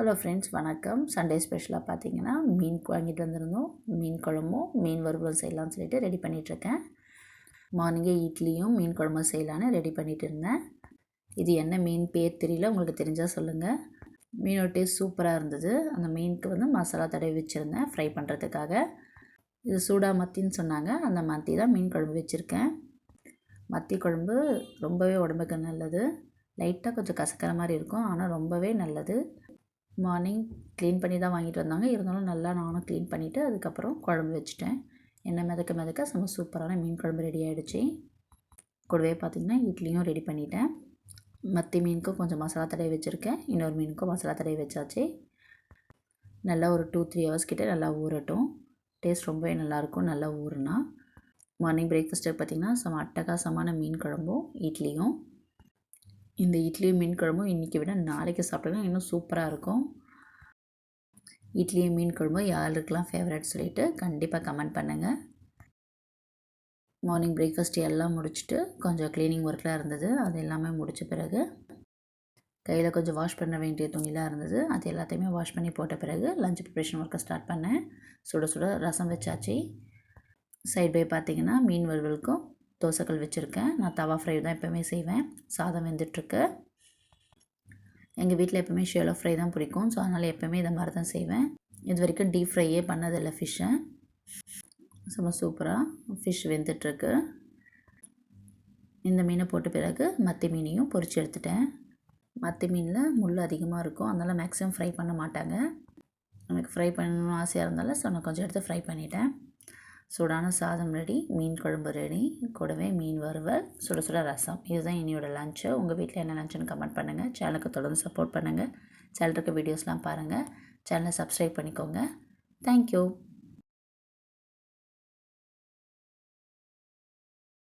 Hello friends வணக்கம். Sunday ஸ்பெஷலாக பார்த்தீங்கன்னா மீன் வாங்கிட்டு வந்திருந்தோம். மீன் குழம்பும் மீன் வறுவல் செய்யலாம்னு சொல்லிட்டு ரெடி பண்ணிகிட்ருக்கேன் மார்னிங்கே இட்லியும் மீன் குழம்பும் செய்யலான்னு ரெடி பண்ணிகிட்டு இருந்தேன் இது என்ன மீன் பேர் தெரியல உங்களுக்கு தெரிஞ்சால் சொல்லுங்கள் மீனோட டேஸ்ட் சூப்பராக இருந்தது. அந்த மீனுக்கு வந்து மசாலா தடவி வச்சுருந்தேன் ஃப்ரை பண்ணுறதுக்காக இது சூடா மத்தின்னு சொன்னாங்க. அந்த மத்தி தான் மீன் குழம்பு வச்சுருக்கேன். மத்தி குழம்பு ரொம்பவே உடம்புக்கு நல்லது. லைட்டாக கொஞ்சம் கசக்கிற மாதிரி இருக்கும் ஆனால் ரொம்பவே நல்லது. மார்னிங் க்ளீன் பண்ணி தான் வாங்கிட்டு வந்தாங்க. இருந்தாலும் நல்லா நானும் க்ளீன் பண்ணிவிட்டு அதுக்கப்புறம் குழம்பு வச்சுட்டேன். எண்ணெய் மிதக்க மிதக்க செம்ம சூப்பரான மீன் குழம்பு ரெடி ஆகிடுச்சு கூடவே பார்த்திங்கன்னா இட்லியும் ரெடி பண்ணிட்டேன். மத்தி மீனுக்கும் கொஞ்சம் மசாலா தடவை வச்சுருக்கேன். இன்னொரு மீனுக்கும் மசாலா தடவை வச்சாச்சு. நல்லா ஒரு டூ த்ரீ ஹவர்ஸ் கிட்டே நல்லா ஊறட்டும். டேஸ்ட் ரொம்பவே நல்லாயிருக்கும். நல்லா ஊறுனா. மார்னிங் பிரேக்ஃபாஸ்ட்டுக்கு பார்த்திங்கன்னா செம்ம அட்டகாசமான மீன் குழம்பும் இட்லியும். இந்த இட்லியும் மீன் குழம்பும் இன்றைக்கி விட நாளைக்கு சாப்பிட்டோன்னா இன்னும் சூப்பராக இருக்கும். இட்லியும் மீன் குழம்பும் யாருக்கெல்லாம் ஃபேவரட் சொல்லிவிட்டு கண்டிப்பாக கமெண்ட் பண்ணுங்கள் மார்னிங் பிரேக்ஃபாஸ்ட் எல்லாம் முடிச்சுட்டு கொஞ்சம் க்ளீனிங் ஒர்க்லாம் இருந்தது. அது எல்லாமே முடித்த பிறகு கையில் கொஞ்சம் வாஷ் பண்ண வேண்டிய துணிலாம் இருந்தது. அது எல்லாத்தையுமே வாஷ் பண்ணி போட்ட பிறகு லஞ்ச் ப்ரிப்ரேஷன் ஒர்க்கை ஸ்டார்ட் பண்ணேன். சுட சுட ரசம் வச்சாச்சு. சைட் பை பார்த்திங்கன்னா மீன் வறுவலுக்கும் தோசைக்கல் வச்சுருக்கேன். நான் தவா ஃப்ரை தான் எப்போவுமே செய்வேன். சாதம் வெந்துட்டுருக்கு. எங்கள் வீட்டில் எப்போவுமே ஷேலோ ஃப்ரை தான் பிடிக்கும். ஸோ அதனால் எப்போவுமே இதை மாதிரி தான் செய்வேன். இது வரைக்கும் டீப் ஃப்ரையே பண்ணதில்லை ஃபிஷ்ஷை சும்மா சூப்பராக ஃபிஷ் வெந்துட்டுருக்கு. இந்த மீனை போட்ட பிறகு மத்தி மீனையும் பொறிச்சு எடுத்துட்டேன். மத்தி மீனில் முள் அதிகமாக இருக்கும். அதனால் மேக்ஸிமம் ஃப்ரை பண்ண மாட்டாங்க. எனக்கு ஃப்ரை பண்ணணும்னு ஆசையாக இருந்தாலும் ஸோ நான் கொஞ்சம் எடுத்து ஃப்ரை பண்ணிட்டேன். சூடான சாதம் ரெடி மீன் குழம்பு ரெடி கூடவே மீன் வறுவல் சுட சுட ரசம். இதுதான் என்னையோட லஞ்சு உங்கள் வீட்டில் என்ன லஞ்சுன்னு கமெண்ட் பண்ணுங்கள் சேனலுக்கு தொடர்ந்து சப்போர்ட் பண்ணுங்கள் சேனல் இருக்க வீடியோஸ்லாம் பாருங்கள் சேனலை சப்ஸ்கிரைப் பண்ணிக்கோங்க. தேங்க்யூ